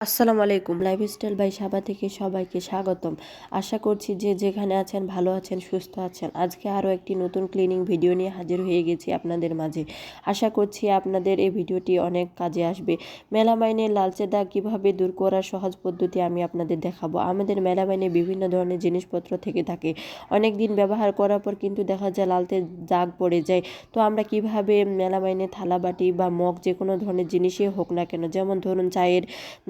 আসসালামু আলাইকুম। Lifestyle by সাবা থেকে সবাইকে স্বাগতম। আশা করছি যে যেখানে আছেন, ভালো আছেন, সুস্থ আছেন। আজকে আরও একটি নতুন ক্লিনিং ভিডিও নিয়ে হাজির হয়ে গেছি আপনাদের মাঝে। আশা করছি আপনাদের এই ভিডিওটি অনেক কাজে আসবে। মেলামাইনের লালচে দাগ কীভাবে দূর করার সহজ পদ্ধতি আমি আপনাদের দেখাবো। আমাদের মেলামাইনে বিভিন্ন ধরনের জিনিসপত্র থেকে থাকে। অনেক দিন ব্যবহার করার পর কিন্তু দেখা যায় লালতে দাগ পড়ে যায়। তো আমরা কীভাবে মেলামাইনে থালাবাটি বা মগ যে কোনো ধরনের জিনিসই হোক না কেন, যেমন ধরুন চায়ের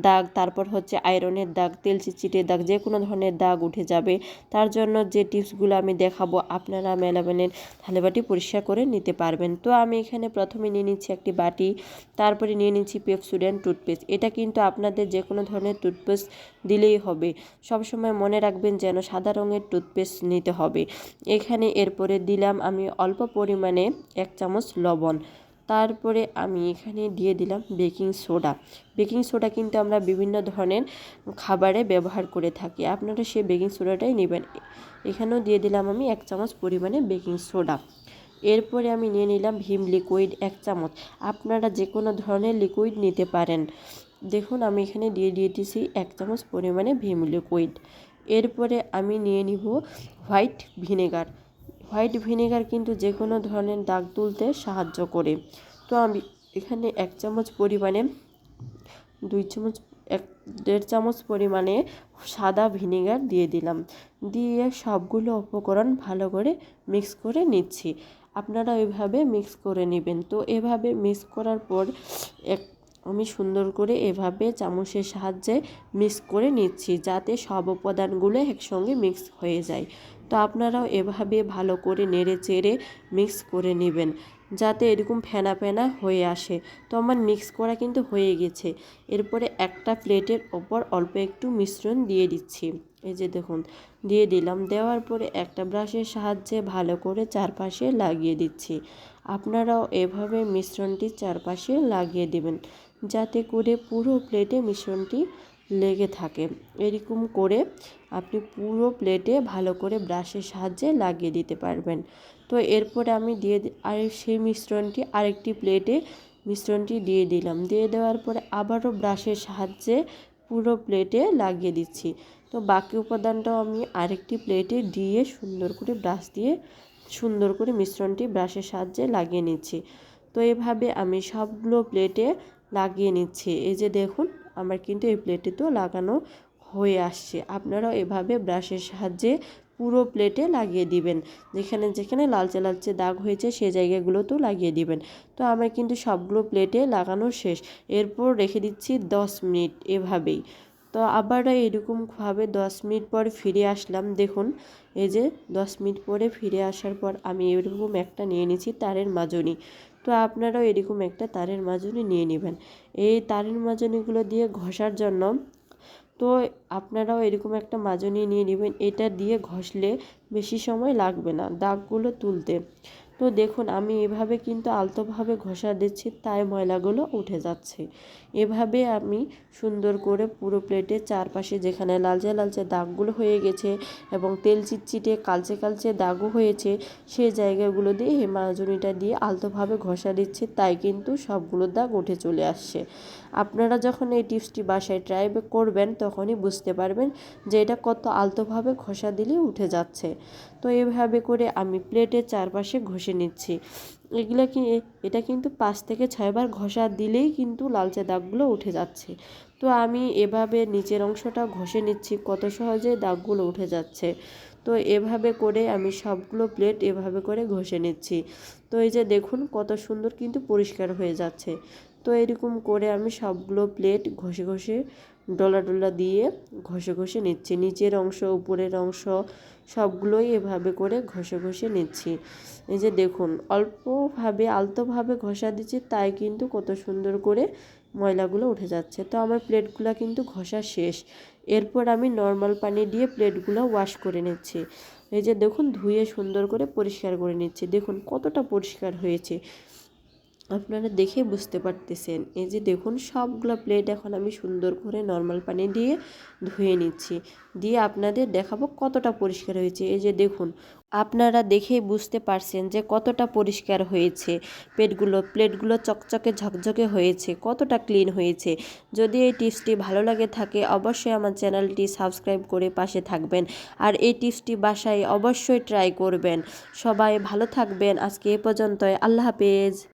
দাগ দাগ, তারপর হচ্ছে আয়রনের দাগ, তেল চিটচিটে দাগ, যে কোনো ধরনের দাগ উঠে যাবে। তার জন্য যে টিপসগুলো আমি দেখাবো আপনারা মেলামেনের থালে বাটি পরিষ্কার করে নিতে পারবেন। তো আমি এখানে প্রথমে নিয়ে নিচ্ছি একটি বাটি, তারপরে নিয়ে নিচ্ছি পেপসুডেন্ট টুথপেস্ট। এটা কিন্তু আপনাদের যে কোনো ধরনের টুথপেস্ট দিলেই হবে। সবসময় মনে রাখবেন যেন সাদা রঙের টুথপেস্ট নিতে হবে। এখানে এরপরে দিলাম আমি অল্প পরিমাণে এক চামচ লবণ। তারপরে আমি এখানে দিয়ে দিলাম বেকিং সোডা। বেকিং সোডা কিন্তু আমরা বিভিন্ন ধরনের খাবারে ব্যবহার করে থাকি। আপনারা সেই বেকিং সোডাটাই নেবেন। এখানেও দিয়ে দিলাম আমি এক চামচ পরিমাণে বেকিং সোডা। এরপরে আমি নিয়ে নিলাম ভীম লিকুইড এক চামচ। আপনারা যে কোনো ধরনের লিকুইড নিতে পারেন। দেখুন, আমি এখানে দিয়ে দিয়েছি এক চামচ পরিমাণে ভীম লিকুইড। এরপরে আমি নিয়ে নিব হোয়াইট ভিনেগার। হোয়াইট ভিনেগার কিন্তু যে কোনো ধরনের দাগ তুলতে সাহায্য করে। তো আমি এখানে এক চামচ পরিমাণে, দুই চামচ, এক, দেড় চামচ পরিমাণে সাদা ভিনেগার দিয়ে দিলাম। দিয়ে সবগুলো উপকরণ ভালো করে মিক্স করে নিচ্ছি। আপনারা ওইভাবে মিক্স করে নেবেন। তো এভাবে মিক্স করার পর এক আমি সুন্দর করে এভাবে চামচের সাহায্যে মিক্স করে নিচ্ছি যাতে সব উপাদানগুলো একসঙ্গে মিক্স হয়ে যায়। তো আপনারাও এভাবে ভালো করে নেড়ে চেড়ে মিক্স করে নেবেন যাতে এরকম ফেনা ফেনা হয়ে আসে। তো আমার মিক্স করা কিন্তু হয়ে গেছে। এরপরে একটা প্লেটের ওপর অল্প একটু মিশ্রণ দিয়ে দিচ্ছি। এই যে দেখুন, দিয়ে দিলাম। দেওয়ার পরে একটা ব্রাশের সাহায্যে ভালো করে চারপাশে লাগিয়ে দিচ্ছি। আপনারাও এভাবে মিশ্রণটি চারপাশে লাগিয়ে দেবেন। যাতে করে পুরো প্লেটে মিশ্রণটি লেগে থাকে। এরকম করে আপনি পুরো প্লেটে ভালো করে ব্রাশের সাহায্যে লাগিয়ে দিতে পারবেন। তো এরপরে আমি দিয়ে আর সেই মিশ্রণটি আরেকটি প্লেটে মিশ্রণটি দিয়ে দিলাম। দিয়ে দেওয়ার পরে আবারও ব্রাশের সাহায্যে পুরো প্লেটে লাগিয়ে দিচ্ছি। তো বাকি উপাদানটাও আমি আরেকটি প্লেটে দিয়ে সুন্দর করে ব্রাশ দিয়ে সুন্দর করে মিশ্রণটি ব্রাশের সাহায্যে লাগিয়ে নিচ্ছি। তো এভাবে আমি সবগুলো প্লেটে লাগিয়ে নিচ্ছি। এই যে দেখুন, আমার কিন্তু এই প্লেটটিতেও লাগানো হয়ে আসছে। আপনারাও এভাবে ব্রাশের সাহায্যে পুরো প্লেটে লাগিয়ে দিবেন। যেখানে যেখানে লালচে লালচে দাগ হয়েছে সেই জায়গাগুলোতেও লাগিয়ে দিবেন। তো আমার কিন্তু সবগুলো প্লেটে লাগানো শেষ। এরপর রেখে দিচ্ছি দশ মিনিট এভাবেই। তো আবারও এরকমভাবে দশ মিনিট পর ফিরে আসলাম। দেখুন, এই যে দশ মিনিট পরে ফিরে আসার পর আমি এরকম একটা নিয়ে নিয়েছি তারের মাজনি। তো আপনারাও এরকম একটা তারের মাজনি নিয়ে নেবেন। এই তারের মাজনিগুলো দিয়ে ঘষার জন্য তো আপনারাও এরকম একটা মাজনি নিয়ে নেবেন। এটা দিয়ে ঘষলে বেশি সময় লাগবে না দাগগুলো তুলতে। তো দেখুন, আমি এভাবে কিন্তু আলতোভাবে ঘষা দিচ্ছি, তাই ময়লাগুলো উঠে যাচ্ছে। এভাবে আমি সুন্দর করে পুরো প্লেটের চারপাশে যেখানে লালচে লালচে দাগগুলো হয়ে গেছে এবং তেল চিটচিটে কালচে কালচে দাগও হয়েছে সেই জায়গাগুলো দিয়ে এই মাজনিটা দিয়ে আলতোভাবে ঘষা দিচ্ছি, তাই কিন্তু সবগুলো দাগ উঠে চলে আসছে। আপনারা যখন এই টিপসটি বাসায় ট্রাই করবেন, তখনই বুঝতে পারবেন যে এটা কত আলতোভাবে ঘষা দিলে উঠে যাচ্ছে। তো এভাবে করে আমি প্লেটের চারপাশে ঘষে নিচ্ছি। এগুলো কি, এটা কিন্তু পাঁচ থেকে ছয়বার ঘষা দিলেই কিন্তু লালচে দাগগুলো উঠে যাচ্ছে। তো আমি এভাবে নিচের অংশটা ঘষে নিচ্ছি, কত সহজে দাগগুলো উঠে যাচ্ছে। তো এভাবে করে আমি সবগুলো প্লেট এভাবে করে ঘষে নিচ্ছি। তো এই যে দেখুন কত সুন্দর কিন্তু পরিষ্কার হয়ে যাচ্ছে। তো এরকম করে আমি সবগুলো প্লেট ঘষে ঘষে ডলা ডলা দিয়ে ঘষে ঘষে নিচ্ছি। নিচের অংশ, উপরের অংশ, সবগুলোই এভাবে করে ঘষে ঘষে নিচ্ছি। এই যে দেখুন, অল্পভাবে, আলতোভাবে ঘষা দিচ্ছি, তাই কিন্তু কত সুন্দর করে ময়লাগুলো উঠে যাচ্ছে। তো আমার প্লেটগুলো কিন্তু ঘষা শেষ। এরপর আমি নর্মাল পানি দিয়ে প্লেটগুলো ওয়াশ করে নিচ্ছি। এই যে দেখুন, ধুয়ে সুন্দর করে পরিষ্কার করে নিচ্ছি। দেখুন, কতটা পরিষ্কার হয়েছে। আপনারা দেখে বুঝতে পারতেছেন। এই যে দেখুন, সবগুলো প্লেট এখন আমি সুন্দর করে নর্মাল পানি দিয়ে ধুয়ে নিচ্ছি। দিয়ে আপনাদের দেখাবো কতটা পরিষ্কার হয়েছে। এই যে দেখুন, আপনারা দেখেই বুঝতে পারছেন যে কতটা পরিষ্কার হয়েছে। পেটগুলো প্লেটগুলো চকচকে ঝকঝকে হয়েছে, কতটা ক্লিন হয়েছে। যদি এই টিপসটি ভালো লাগে থাকে, অবশ্যই আমার চ্যানেলটি সাবস্ক্রাইব করে পাশে থাকবেন। আর এই টিপসটি বাসায় অবশ্যই ট্রাই করবেন। সবাই ভালো থাকবেন। আজকে এ পর্যন্তই। আল্লাহ হাফেজ।